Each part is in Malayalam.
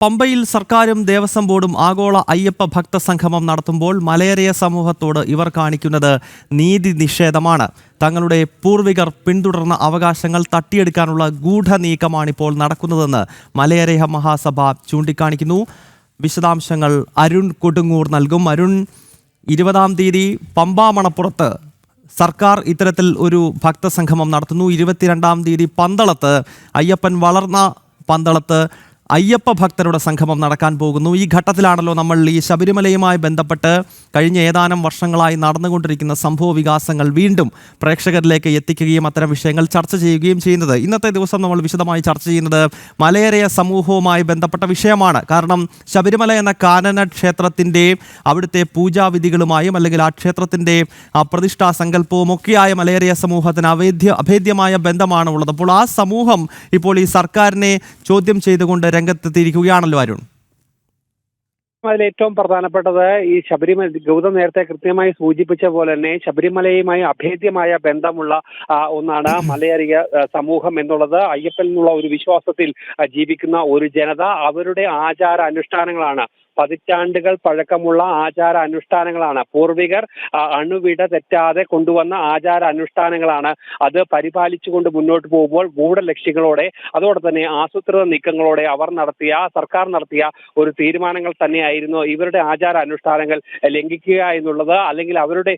പമ്പയിൽ സർക്കാരും ദേവസ്വം ബോർഡും ആഗോള അയ്യപ്പ ഭക്ത സംഗമം നടത്തുമ്പോൾ മലയേറിയ സമൂഹത്തോട് ഇവർ കാണിക്കുന്നത് നീതി നിഷേധമാണ്. തങ്ങളുടെ പൂർവികർ പിന്തുടർന്ന അവകാശങ്ങൾ തട്ടിയെടുക്കാനുള്ള ഗൂഢനീക്കമാണിപ്പോൾ നടക്കുന്നതെന്ന് മലയേറിയ മഹാസഭ ചൂണ്ടിക്കാണിക്കുന്നു. വിശദാംശങ്ങൾ അരുൺ കൊടുങ്ങൂർ നൽകും. അരുൺ ഇരുപതാം തീയതി പമ്പാമണപ്പുറത്ത് സർക്കാർ ഇത്തരത്തിൽ ഒരു ഭക്തസംഗമം നടത്തുന്നു. ഇരുപത്തിരണ്ടാം തീയതി പന്തളത്ത് അയ്യപ്പൻ വളർന്ന പന്തളത്ത് അയ്യപ്പ ഭക്തരുടെ സംഗമം നടക്കാൻ പോകുന്നു. ഈ ഘട്ടത്തിലാണല്ലോ നമ്മൾ ഈ ശബരിമലയുമായി ബന്ധപ്പെട്ട് കഴിഞ്ഞ ഏതാനും വർഷങ്ങളായി നടന്നുകൊണ്ടിരിക്കുന്ന സംഭവ വികാസങ്ങൾ വീണ്ടും പ്രേക്ഷകരിലേക്ക് എത്തിക്കുകയും അത്തരം വിഷയങ്ങൾ ചർച്ച ചെയ്യുകയും ചെയ്യുന്നത്. ഇന്നത്തെ ദിവസം നമ്മൾ വിശദമായി ചർച്ച ചെയ്യുന്നത് മലയേറിയ സമൂഹവുമായി ബന്ധപ്പെട്ട വിഷയമാണ്. കാരണം ശബരിമല എന്ന കാനന ക്ഷേത്രത്തിന്റെ അവിടുത്തെ പൂജാവിധികളുമായും അല്ലെങ്കിൽ ആ ക്ഷേത്രത്തിന്റെ പ്രതിഷ്ഠാ സങ്കല്പവും ഒക്കെയായ മലയേറിയ സമൂഹത്തിന് അവേദ്യ അഭേദ്യമായ ബന്ധമാണ് ഉള്ളത്. അപ്പോൾ ആ സമൂഹം ഇപ്പോൾ ഈ സർക്കാരിനെ ചോദ്യം ചെയ്തുകൊണ്ട് രംഗത്തെത്തിയിരിക്കുകയാണല്ലോ അരുൺ. അതിൽ ഏറ്റവും പ്രധാനപ്പെട്ടത് ഈ ശബരിമല ഗൗതം നേരത്തെ കൃത്യമായി സൂചിപ്പിച്ച പോലെ തന്നെ ശബരിമലയുമായി അഭേദ്യമായ ബന്ധമുള്ള ഒന്നാണ് മലയറിയ സമൂഹം എന്നുള്ളത്. അയ്യപ്പൻ എന്നുള്ള ഒരു വിശ്വാസത്തിൽ ജീവിക്കുന്ന ഒരു ജനത അവരുടെ ആചാര അനുഷ്ഠാനങ്ങളാണ് പതിറ്റാണ്ടുകൾ പഴക്കമുള്ള ആചാര അനുഷ്ഠാനങ്ങളാണ് പൂർവികർ അണുവിട തെറ്റാതെ കൊണ്ടുവന്ന ആചാര അനുഷ്ഠാനങ്ങളാണ് അത് പരിപാലിച്ചുകൊണ്ട് മുന്നോട്ട് പോകുമ്പോൾ ഗൂഢലക്ഷ്യങ്ങളോടെ അതോടെ തന്നെ ആസൂത്രിത നീക്കങ്ങളോടെ അവർ നടത്തിയ സർക്കാർ നടത്തിയ ഒരു തീരുമാനങ്ങൾ തന്നെയായിരുന്നു ഇവരുടെ ആചാര അനുഷ്ഠാനങ്ങൾ ലംഘിക്കുക എന്നുള്ളത് അല്ലെങ്കിൽ അവരുടെ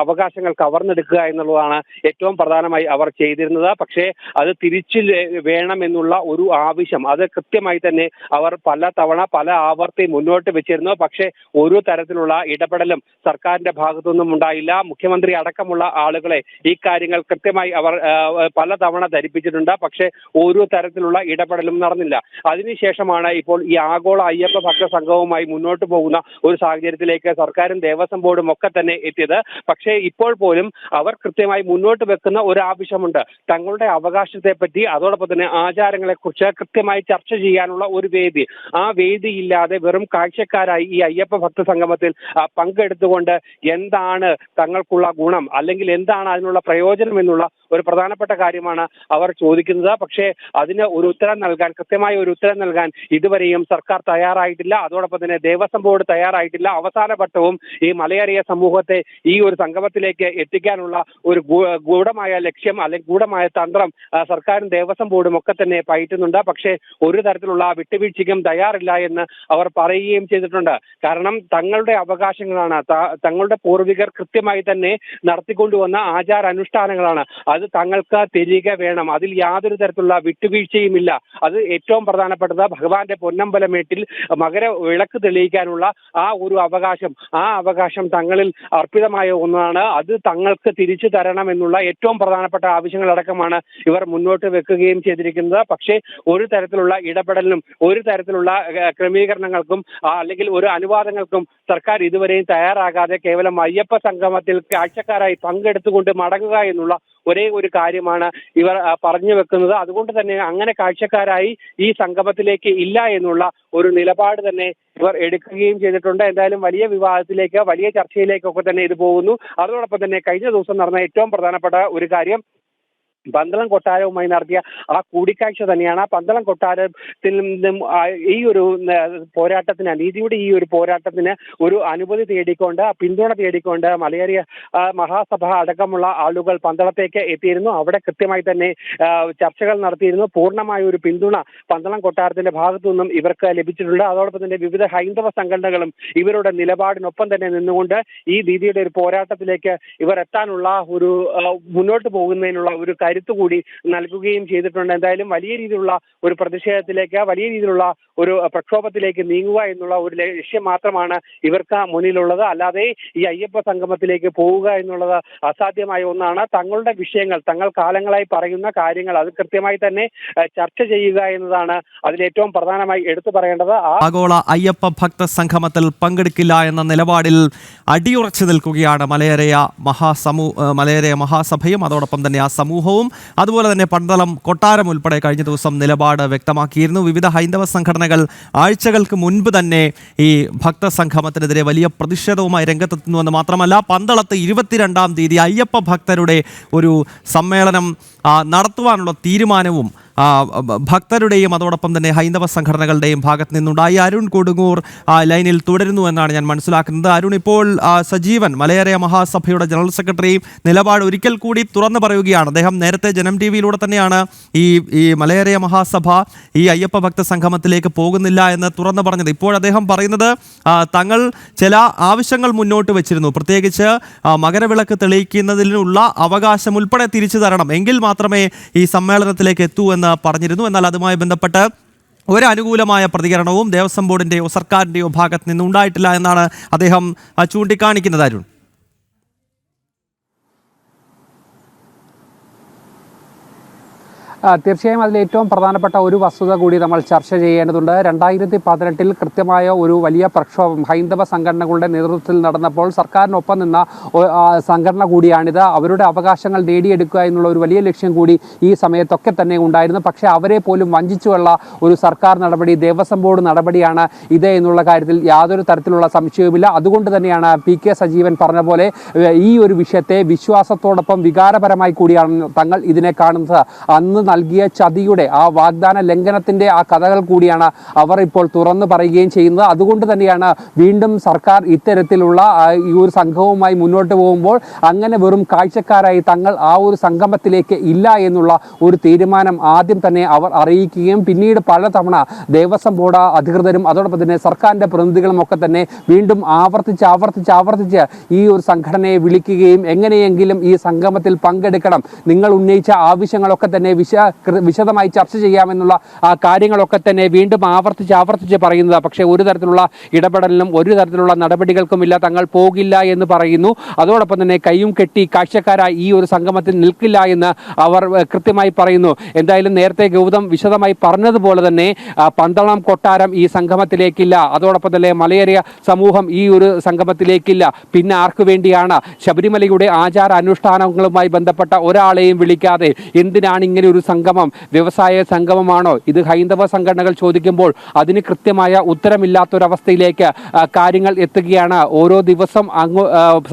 അവകാശങ്ങൾ കവർന്നെടുക്കുക എന്നുള്ളതാണ് ഏറ്റവും പ്രധാനമായി അവർ ചെയ്തിരുന്നത്. പക്ഷേ അത് തിരിച്ചു വേണമെന്നുള്ള ഒരു ആവശ്യം അത് കൃത്യമായി തന്നെ അവർ പല തവണ പല ആവർത്തി മുന്നോട്ട് വെച്ചിരുന്നു. പക്ഷേ ഒരു തരത്തിലുള്ള ഇടപെടലും സർക്കാരിന്റെ ഭാഗത്തുനിന്നും ഉണ്ടായില്ല. മുഖ്യമന്ത്രി അടക്കമുള്ള ആളുകളെ ഈ കാര്യങ്ങൾ കൃത്യമായി അവർ പലതവണ പല തവണ ധരിപ്പിച്ചിട്ടുണ്ട്. പക്ഷേ ഒരു തരത്തിലുള്ള ഇടപെടലും നടന്നില്ല. അതിനുശേഷമാണ് ഇപ്പോൾ ഈ ആഗോള അയ്യപ്പ ഭക്ത സംഘവുമായി മുന്നോട്ട് പോകുന്ന ഒരു സാഹചര്യത്തിലേക്ക് സർക്കാരും ദേവസ്വം ബോർഡും ഒക്കെ തന്നെ എത്തിയത്. പക്ഷേ ഇപ്പോൾ പോലും അവർ കൃത്യമായി മുന്നോട്ട് വെക്കുന്ന ഒരു ആവശ്യമുണ്ട്. തങ്ങളുടെ അവകാശത്തെ പറ്റി അതോടൊപ്പം തന്നെ ആചാരങ്ങളെ കുറിച്ച് കൃത്യമായി ചർച്ച ചെയ്യാനുള്ള ഒരു വേദി. ആ വേദി ഇല്ലാതെ വെറും കാഴ്ചക്കാരായി ഈ അയ്യപ്പ ഭക്ത സംഗമത്തിൽ പങ്കെടുത്തുകൊണ്ട് എന്താണ് തങ്ങൾക്കുള്ള ഗുണം? അല്ലെങ്കിൽ എന്താണ് അതിനുള്ള പ്രയോജനം എന്നുള്ള ഒരു പ്രധാനപ്പെട്ട കാര്യമാണ് അവർ ചോദിക്കുന്നത്. പക്ഷേ അതിന് ഒരു ഉത്തരം നൽകാൻ കൃത്യമായ ഒരു ഉത്തരം നൽകാൻ ഇതുവരെയും സർക്കാർ തയ്യാറായിട്ടില്ല. അതോടൊപ്പം തന്നെ ദേവസ്വം ബോർഡ് തയ്യാറായിട്ടില്ല. അവസാന ഘട്ടവും ഈ മലയറിയ സമൂഹത്തെ ഈ ഒരു സംഗമത്തിലേക്ക് എത്തിക്കാനുള്ള ഒരു ഗൂഢമായ ലക്ഷ്യം അല്ലെങ്കിൽ ഗൂഢമായ തന്ത്രം സർക്കാരും ദേവസ്വം ബോർഡും ഒക്കെ തന്നെ പയറ്റുന്നുണ്ട്. പക്ഷേ ഒരു തരത്തിലുള്ള വിട്ടുവീഴ്ചയ്ക്കും തയ്യാറില്ല എന്ന് അവർ പറയുകയും ചെയ്തിട്ടുണ്ട്. കാരണം തങ്ങളുടെ അവകാശങ്ങളാണ് തങ്ങളുടെ പൂർവികർ കൃത്യമായി തന്നെ നടത്തിക്കൊണ്ടുവന്ന ആചാര അനുഷ്ഠാനങ്ങളാണ് അത് തങ്ങൾക്ക് തിരികെ വേണം. അതിൽ യാതൊരു തരത്തിലുള്ള വിട്ടുവീഴ്ചയുമില്ല. അത് ഏറ്റവും പ്രധാനപ്പെട്ടത് ഭഗവാന്റെ പൊന്നമ്പലമേട്ടിൽ മകര വിളക്ക് തെളിയിക്കാനുള്ള ആ ഒരു അവകാശം. ആ അവകാശം തങ്ങളിൽ അർപ്പിതമായ ഒന്നാണ്. അത് തങ്ങൾക്ക് തിരിച്ചു തരണം എന്നുള്ള ഏറ്റവും പ്രധാനപ്പെട്ട ആവശ്യങ്ങളടക്കമാണ് ഇവർ മുന്നോട്ട് വെക്കുകയും ചെയ്തിരിക്കുന്നത്. പക്ഷേ ഒരു തരത്തിലുള്ള ഇടപെടലിനും ഒരു തരത്തിലുള്ള ക്രമീകരണങ്ങൾക്കും അല്ലെങ്കിൽ ഒരു അനുവാദങ്ങൾക്കും സർക്കാർ ഇതുവരെയും തയ്യാറാകാതെ കേവലം അയ്യപ്പ സംഗമത്തിൽ കാഴ്ചക്കാരായി പങ്കെടുത്തുകൊണ്ട് മടങ്ങുക എന്നുള്ള ഒരേ ഒരു കാര്യമാണ് ഇവർ പറഞ്ഞു വെക്കുന്നത്. അതുകൊണ്ട് തന്നെ അങ്ങനെ കാഴ്ചക്കാരായി ഈ സംഗമത്തിലേക്ക് ഇല്ല എന്നുള്ള ഒരു നിലപാട് തന്നെ ഇവർ എടുക്കുകയും ചെയ്തിട്ടുണ്ട്. എന്തായാലും വലിയ വിവാദത്തിലേക്ക് വലിയ ചർച്ചയിലേക്കൊക്കെ തന്നെ ഇത് പോകുന്നു. അതോടൊപ്പം തന്നെ കഴിഞ്ഞ ദിവസം നടന്ന ഏറ്റവും പ്രധാനപ്പെട്ട ഒരു കാര്യം പന്തളം കൊട്ടാരവുമായി നടത്തിയ ആ കൂടിക്കാഴ്ച തന്നെയാണ്. ആ പന്തളം കൊട്ടാരത്തിൽ നിന്നും ഈ ഒരു പോരാട്ടത്തിന് അനീതിയുടെ ഈ ഒരു പോരാട്ടത്തിന് ഒരു അനുമതി തേടിക്കൊണ്ട് പിന്തുണ തേടിക്കൊണ്ട് മലയേറിയ മഹാസഭ അടക്കമുള്ള ആളുകൾ പന്തളത്തേക്ക് എത്തിയിരുന്നു. അവിടെ കൃത്യമായി തന്നെ ചർച്ചകൾ നടത്തിയിരുന്നു. പൂർണമായ ഒരു പിന്തുണ പന്തളം കൊട്ടാരത്തിന്റെ ഭാഗത്തു നിന്നും ഇവർക്ക് ലഭിച്ചിട്ടുണ്ട്. അതോടൊപ്പം തന്നെ വിവിധ ഹൈന്ദവ സംഘടനകളും ഇവരുടെ നിലപാടിനൊപ്പം തന്നെ നിന്നുകൊണ്ട് ഈ ദീദിയുടെ ഒരു പോരാട്ടത്തിലേക്ക് ഇവർ എത്താനുള്ള ഒരു മുന്നോട്ട് പോകുന്നതിനുള്ള ഒരു കരുത്ത് കൂടി നൽകുകയും ചെയ്തിട്ടുണ്ട്. എന്തായാലും വലിയ രീതിയിലുള്ള ഒരു പ്രതിഷേധത്തിലേക്ക് വലിയ രീതിയിലുള്ള ഒരു പ്രക്ഷോഭത്തിലേക്ക് നീങ്ങുക എന്നുള്ള ഒരു ലക്ഷ്യം മാത്രമാണ് ഇവർക്ക് മുന്നിലുള്ളത്. അല്ലാതെ ഈ അയ്യപ്പ സംഗമത്തിലേക്ക് പോവുക എന്നുള്ളത് അസാധ്യമായ ഒന്നാണ്. തങ്ങളുടെ വിഷയങ്ങൾ തങ്ങൾ കാലങ്ങളായി പറയുന്ന കാര്യങ്ങൾ അത് കൃത്യമായി തന്നെ ചർച്ച ചെയ്യുക എന്നതാണ് അതിൽ ഏറ്റവും പ്രധാനമായി എടുത്തു പറയേണ്ടത്. ആഗോള അയ്യപ്പ ഭക്ത സംഗമത്തിൽ പങ്കെടുക്കില്ല എന്ന നിലപാടിൽ അടിയുറച്ചു നിൽക്കുകയാണ് മലയരയ മഹാസമൂ മലയരയ മഹാസഭയും അതോടൊപ്പം തന്നെ ആ സമൂഹവും. അതുപോലെ തന്നെ പന്തളം കൊട്ടാരം ഉൾപ്പെടെ കഴിഞ്ഞ ദിവസം നിലപാട് വ്യക്തമാക്കിയിരുന്നു. വിവിധ ഹൈന്ദവ സംഘടനകൾ ആഴ്ചകൾക്ക് മുൻപ് തന്നെ ഈ ഭക്തസംഗമത്തിനെതിരെ വലിയ പ്രതിഷേധവുമായി രംഗത്തെത്തുന്നുവെന്ന് മാത്രമല്ല പന്തളത്ത് ഇരുപത്തിരണ്ടാം തീയതി അയ്യപ്പ ഭക്തരുടെ ഒരു സമ്മേളനം നടത്തുവാനുള്ള തീരുമാനവും ഭക്തരുടെയും അതോടൊപ്പം തന്നെ ഹൈന്ദവ സംഘടനകളുടെയും ഭാഗത്ത് നിന്നുണ്ടായി. അരുൺ കൊടുങ്ങൂർ ലൈനിൽ തുടരുന്നു എന്നാണ് ഞാൻ മനസ്സിലാക്കുന്നത്. അരുൺ ഇപ്പോൾ സജീവൻ മലയാള മഹാസഭയുടെ ജനറൽ സെക്രട്ടറി നിലപാട് ഒരിക്കൽ കൂടി തുറന്നു പറയുകയാണ്. അദ്ദേഹം നേരത്തെ ജനം ടി വിയിലൂടെ തന്നെയാണ് ഈ ഈ മലയാള മഹാസഭ ഈ അയ്യപ്പ ഭക്ത സംഗമത്തിലേക്ക് പോകുന്നില്ല എന്ന് തുറന്നു പറഞ്ഞത്. ഇപ്പോൾ അദ്ദേഹം പറയുന്നത് തങ്ങൾ ചില ആവശ്യങ്ങൾ മുന്നോട്ട് വെച്ചിരുന്നു. പ്രത്യേകിച്ച് മകരവിളക്ക് തെളിയിക്കുന്നതിനുള്ള അവകാശം ഉൾപ്പെടെ തിരിച്ചു തരണം. എങ്കിൽ മാത്രമേ ഈ സമ്മേളനത്തിലേക്ക് എത്തൂ എന്ന് പറഞ്ഞിരുന്നു. എന്നാൽ അതുമായി ബന്ധപ്പെട്ട് ഒരു അനുകൂലമായ പ്രതികരണവും ദേവസ്വം ബോർഡിന്റെയോ സർക്കാരിന്റെയോ ഭാഗത്ത് നിന്നുണ്ടായിട്ടില്ല എന്നാണ് അദ്ദേഹം ചൂണ്ടിക്കാണിക്കുന്നത് അരുൺ. തീർച്ചയായും അതിൽ ഏറ്റവും പ്രധാനപ്പെട്ട ഒരു വസ്തുത കൂടി നമ്മൾ ചർച്ച ചെയ്യേണ്ടതുണ്ട്. രണ്ടായിരത്തി പതിനെട്ടിൽ കൃത്യമായ ഒരു വലിയ പ്രക്ഷോഭം ഹൈന്ദവ സംഘടനകളുടെ നേതൃത്വത്തിൽ നടന്നപ്പോൾ സർക്കാരിനൊപ്പം നിന്ന സംഘടന കൂടിയാണിത്. അവരുടെ അവകാശങ്ങൾ നേടിയെടുക്കുക എന്നുള്ള ഒരു വലിയ ലക്ഷ്യം കൂടി ഈ സമയത്തൊക്കെ തന്നെ ഉണ്ടായിരുന്നു. പക്ഷേ അവരെ പോലും വഞ്ചിച്ചുള്ള ഒരു സർക്കാർ നടപടി ദേവസ്വം ബോർഡ് നടപടിയാണ് ഇത് എന്നുള്ള കാര്യത്തിൽ യാതൊരു തരത്തിലുള്ള സംശയവുമില്ല. അതുകൊണ്ട് തന്നെയാണ് പി കെ സജീവൻ പറഞ്ഞ പോലെ ഈ ഒരു വിഷയത്തെ വിശ്വാസത്തോടൊപ്പം വികാരപരമായി കൂടിയാണ് തങ്ങൾ ഇതിനെ കാണുന്നത്. അന്ന് നൽകിയ ചതിയുടെ ആ വാഗ്ദാന ലംഘനത്തിന്റെ ആ കഥകൾ കൂടിയാണ് അവർ ഇപ്പോൾ തുറന്നു പറയുകയും ചെയ്യുന്നത്. അതുകൊണ്ട് തന്നെയാണ് വീണ്ടും സർക്കാർ ഇത്തരത്തിലുള്ള ഈ ഒരു സംഘവുമായി മുന്നോട്ട് പോകുമ്പോൾ അങ്ങനെ വെറും കാഴ്ചക്കാരായി തങ്ങൾ ആ ഒരു സംഗമത്തിലേക്ക് ഇല്ല എന്നുള്ള ഒരു തീരുമാനം ആദ്യം തന്നെ അവർ അറിയിക്കുകയും പിന്നീട് പലതവണ ദേവസ്വം ബോർഡ് അധികൃതരും അതോടൊപ്പം തന്നെ സർക്കാരിന്റെ പ്രതിനിധികളും ഒക്കെ തന്നെ വീണ്ടും ആവർത്തിച്ച് ആവർത്തിച്ച് ആവർത്തിച്ച് ഈ ഒരു സംഘടനയെ വിളിക്കുകയും എങ്ങനെയെങ്കിലും ഈ സംഗമത്തിൽ പങ്കെടുക്കണം. നിങ്ങൾ ഉന്നയിച്ച ആവശ്യങ്ങളൊക്കെ തന്നെ വിശ വിശദമായി ചർച്ച ചെയ്യാമെന്നുള്ള കാര്യങ്ങളൊക്കെ തന്നെ വീണ്ടും ആവർത്തിച്ച് ആവർത്തിച്ച് പറയുന്നത്. പക്ഷേ ഒരു തരത്തിലുള്ള ഇടപെടലിനും ഒരു തരത്തിലുള്ള നടപടികൾക്കുമില്ല തങ്ങൾ പോകില്ല എന്ന് പറയുന്നു. അതോടൊപ്പം തന്നെ കൈയും കെട്ടി കാഴ്ചക്കാരായി ഈ ഒരു സംഗമത്തിൽ നിൽക്കില്ല എന്ന് അവർ കൃത്യമായി പറയുന്നു. എന്തായാലും നേരത്തെ ഗൗതം വിശദമായി പറഞ്ഞതുപോലെ തന്നെ പന്തളം കൊട്ടാരം ഈ സംഗമത്തിലേക്കില്ല. അതോടൊപ്പം തന്നെ മലയേറിയ സമൂഹം ഈ ഒരു സംഗമത്തിലേക്കില്ല. പിന്നെ ആർക്കു വേണ്ടിയാണ്? ശബരിമലയുടെ ആചാര അനുഷ്ഠാനങ്ങളുമായി ബന്ധപ്പെട്ട ഒരാളെയും വിളിക്കാതെ എന്തിനാണ് ഇങ്ങനെ ഒരു സംഗമം വ്യവസായ സംഗമമാണോ? ഇത് ഹൈന്ദവ സംഘടനകൾ ചോദിക്കുമ്പോൾ അതിന് കൃത്യമായ ഉത്തരമില്ലാത്തൊരവസ്ഥയിലേക്ക് കാര്യങ്ങൾ എത്തുകയാണ്. ഓരോ ദിവസം അങ്ങ്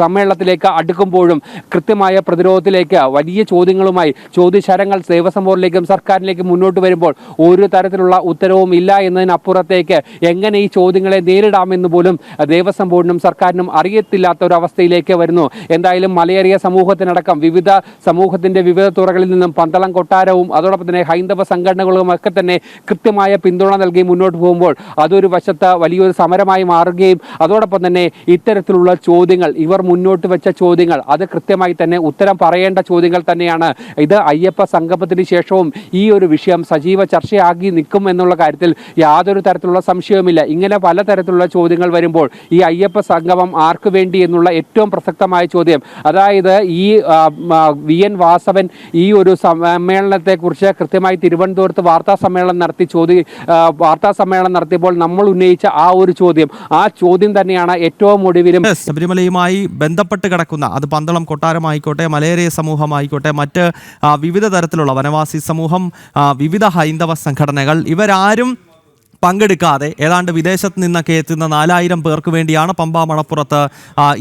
സമ്മേളനത്തിലേക്ക് അടുക്കുമ്പോഴും കൃത്യമായ പ്രതിരോധത്തിലേക്ക് വലിയ ചോദ്യങ്ങളുമായി ചോദ്യശരങ്ങൾ ദേവസ്വം ബോർഡിലേക്കും സർക്കാരിലേക്കും മുന്നോട്ട് വരുമ്പോൾ ഒരു തരത്തിലുള്ള ഉത്തരവും ഇല്ല എന്നതിനപ്പുറത്തേക്ക് എങ്ങനെ ഈ ചോദ്യങ്ങളെ നേരിടാമെന്ന് പോലും ദേവസ്വം ബോർഡിനും സർക്കാരിനും അറിയത്തില്ലാത്ത ഒരു അവസ്ഥയിലേക്ക് വരുന്നു. എന്തായാലും മലയേറിയ സമൂഹത്തിനടക്കം വിവിധ സമൂഹത്തിന്റെ വിവിധ തുറകളിൽ നിന്നും പന്തളം കൊട്ടാരവും അതോടൊപ്പം തന്നെ ഹൈന്ദവ സംഘടനകളും ഒക്കെ തന്നെ കൃത്യമായ പിന്തുണ നൽകി മുന്നോട്ട് പോകുമ്പോൾ അതൊരു വശത്ത് വലിയൊരു സമരമായി മാറുകയും അതോടൊപ്പം തന്നെ ഇത്തരത്തിലുള്ള ചോദ്യങ്ങൾ ഇവർ മുന്നോട്ട് വെച്ച ചോദ്യങ്ങൾ അത് കൃത്യമായി തന്നെ ഉത്തരം പറയേണ്ട ചോദ്യങ്ങൾ തന്നെയാണ്. ഇത് അയ്യപ്പ സംഗമത്തിന് ശേഷവും ഈ ഒരു വിഷയം സജീവ ചർച്ചയാക്കി നിൽക്കും എന്നുള്ള കാര്യത്തിൽ യാതൊരു തരത്തിലുള്ള സംശയവുമില്ല. ഇങ്ങനെ പലതരത്തിലുള്ള ചോദ്യങ്ങൾ വരുമ്പോൾ ഈ അയ്യപ്പ സംഗമം ആർക്കു വേണ്ടി എന്നുള്ള ഏറ്റവും പ്രസക്തമായ ചോദ്യം അതായത് ഈ വി എൻ വാസവൻ ഈ ഒരു സമ്മേളനത്തെക്കുറിച്ച് കൃത്യമായി തിരുവനന്തപുരത്ത് വാർത്താ സമ്മേളനം നടത്തി ചോദ്യം വാർത്താ സമ്മേളനം നടത്തിയപ്പോൾ നമ്മൾ ഉന്നയിച്ച ആ ഒരു ചോദ്യം. ആ ചോദ്യം തന്നെയാണ് ഏറ്റവും ഒടുവിലും ശബരിമലയുമായി ബന്ധപ്പെട്ട് കിടക്കുന്ന അത് പന്തളം കൊട്ടാരമായിക്കോട്ടെ മലയേറിയ സമൂഹമായിക്കോട്ടെ മറ്റ് വിവിധ തരത്തിലുള്ള വനവാസി സമൂഹം വിവിധ ഹൈന്ദവ സംഘടനകൾ ഇവരാരും പങ്കെടുക്കാതെ ഏതാണ്ട് വിദേശത്ത് നിന്നൊക്കെ എത്തുന്ന നാലായിരം പേർക്ക് വേണ്ടിയാണ് പമ്പ മണപ്പുറത്ത്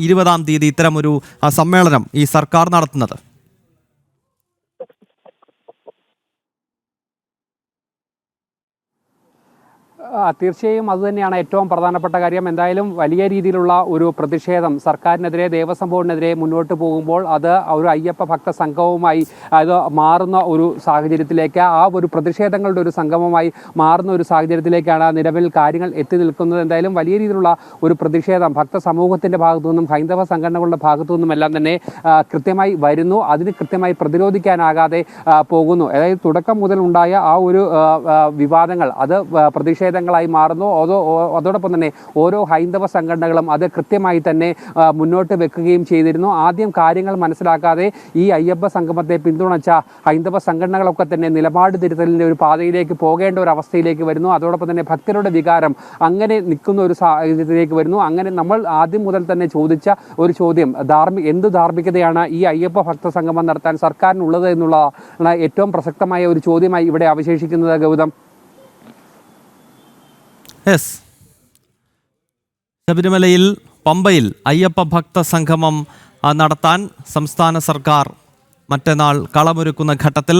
ഇരുപതാം തീയതി ഇത്തരമൊരു സമ്മേളനം ഈ സർക്കാർ നടത്തുന്നത്. തീർച്ചയായും അതുതന്നെയാണ് ഏറ്റവും പ്രധാനപ്പെട്ട കാര്യം. എന്തായാലും വലിയ രീതിയിലുള്ള ഒരു പ്രതിഷേധം സർക്കാരിനെതിരെ ദേവസ്വം ബോർഡിനെതിരെ മുന്നോട്ട് പോകുമ്പോൾ അത് ഒരു അയ്യപ്പ ഭക്ത സംഘവുമായി അത് മാറുന്ന ഒരു സാഹചര്യത്തിലേക്ക് ആ ഒരു പ്രതിഷേധങ്ങളുടെ ഒരു സംഗമമായി മാറുന്ന ഒരു സാഹചര്യത്തിലേക്കാണ് നിലവിൽ കാര്യങ്ങൾ എത്തി നിൽക്കുന്നത്. എന്തായാലും വലിയ രീതിയിലുള്ള ഒരു പ്രതിഷേധം ഭക്ത സമൂഹത്തിന്റെ ഭാഗത്തു നിന്നും ഹൈന്ദവ സംഘടനകളുടെ ഭാഗത്തു നിന്നും എല്ലാം തന്നെ കൃത്യമായി വരുന്നു. അതിന് കൃത്യമായി പ്രതിരോധിക്കാനാകാതെ പോകുന്നു. അതായത് തുടക്കം മുതൽ ഉണ്ടായ ആ ഒരു വിവാദങ്ങൾ അത് ആ, പ്രതിഷേധങ്ങളായി മാറുന്നു. അതോ അതോടൊപ്പം തന്നെ ഓരോ ഹൈന്ദവ സംഘടനകളും അത് കൃത്യമായി തന്നെ മുന്നോട്ട് വെക്കുകയും ചെയ്തിരുന്നു. ആദ്യം കാര്യങ്ങൾ മനസ്സിലാക്കാതെ ഈ അയ്യപ്പ സംഗമത്തെ പിന്തുണച്ച ഹൈന്ദവ സംഘടനകളൊക്കെ തന്നെ നിലപാട് തിരുത്തലിന്റെ ഒരു പാതയിലേക്ക് പോകേണ്ട ഒരു അവസ്ഥയിലേക്ക് വരുന്നു. അതോടൊപ്പം തന്നെ ഭക്തരുടെ വികാരം അങ്ങനെ നിൽക്കുന്ന ഒരു സാഹചര്യത്തിലേക്ക് വരുന്നു. അങ്ങനെ നമ്മൾ ആദ്യം മുതൽ തന്നെ ചോദിച്ച ഒരു ചോദ്യം ധാർമ്മി എന്ത് ധാർമ്മികതയാണ് ഈ അയ്യപ്പ ഭക്ത സംഗമം നടത്താൻ സർക്കാരിനുള്ളത് എന്നുള്ളതാണ് ഏറ്റവും പ്രസക്തമായ ഒരു ചോദ്യമായി ഇവിടെ അവശേഷിക്കുന്നത് ഗൗതം. യെസ് ശബരിമലയിൽ പമ്പയിൽ അയ്യപ്പ ഭക്ത സംഗമം നടത്താൻ സംസ്ഥാന സർക്കാർ മറ്റന്നാൾ കളമൊരുക്കുന്ന ഘട്ടത്തിൽ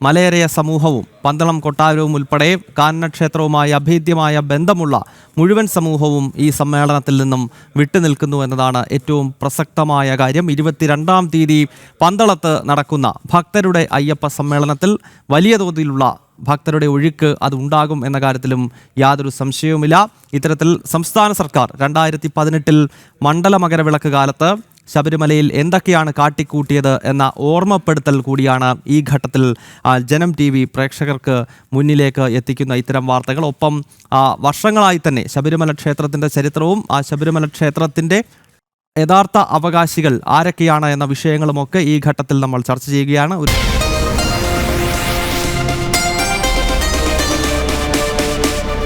മലയരയ സമൂഹവും പന്തളം കൊട്ടാരവും ഉൾപ്പെടെ കാനനക്ഷേത്രവുമായി അഭേദ്യമായ ബന്ധമുള്ള മുഴുവൻ സമൂഹവും ഈ സമ്മേളനത്തിൽ നിന്നും വിട്ടുനിൽക്കുന്നു എന്നതാണ് ഏറ്റവും പ്രസക്തമായ കാര്യം. ഇരുപത്തിരണ്ടാം തീയതി പന്തളത്ത് നടക്കുന്ന ഭക്തരുടെ അയ്യപ്പ സമ്മേളനത്തിൽ വലിയ തോതിലുള്ള ഭക്തരുടെ ഒഴുക്ക് അത് ഉണ്ടാകും എന്ന കാര്യത്തിലും യാതൊരു സംശയവുമില്ല. ഇത്തരത്തിൽ സംസ്ഥാന സർക്കാർ രണ്ടായിരത്തി പതിനെട്ടിൽ മണ്ഡല മകരവിളക്ക് കാലത്ത് ശബരിമലയിൽ എന്തൊക്കെയാണ് കാട്ടിക്കൂട്ടിയത് എന്ന ഓർമ്മപ്പെടുത്തൽ കൂടിയാണ് ഈ ഘട്ടത്തിൽ ജനം ടി വി പ്രേക്ഷകർക്ക് മുന്നിലേക്ക് എത്തിക്കുന്ന ഇത്തരം വാർത്തകൾ. ഒപ്പം വർഷങ്ങളായി തന്നെ ശബരിമല ക്ഷേത്രത്തിന്റെ ചരിത്രവും ആ ശബരിമല ക്ഷേത്രത്തിന്റെ യഥാർത്ഥ അവകാശികൾ ആരൊക്കെയാണ് എന്ന വിഷയങ്ങളുമൊക്കെ ഈ ഘട്ടത്തിൽ നമ്മൾ ചർച്ച ചെയ്യുകയാണ്. ഒരു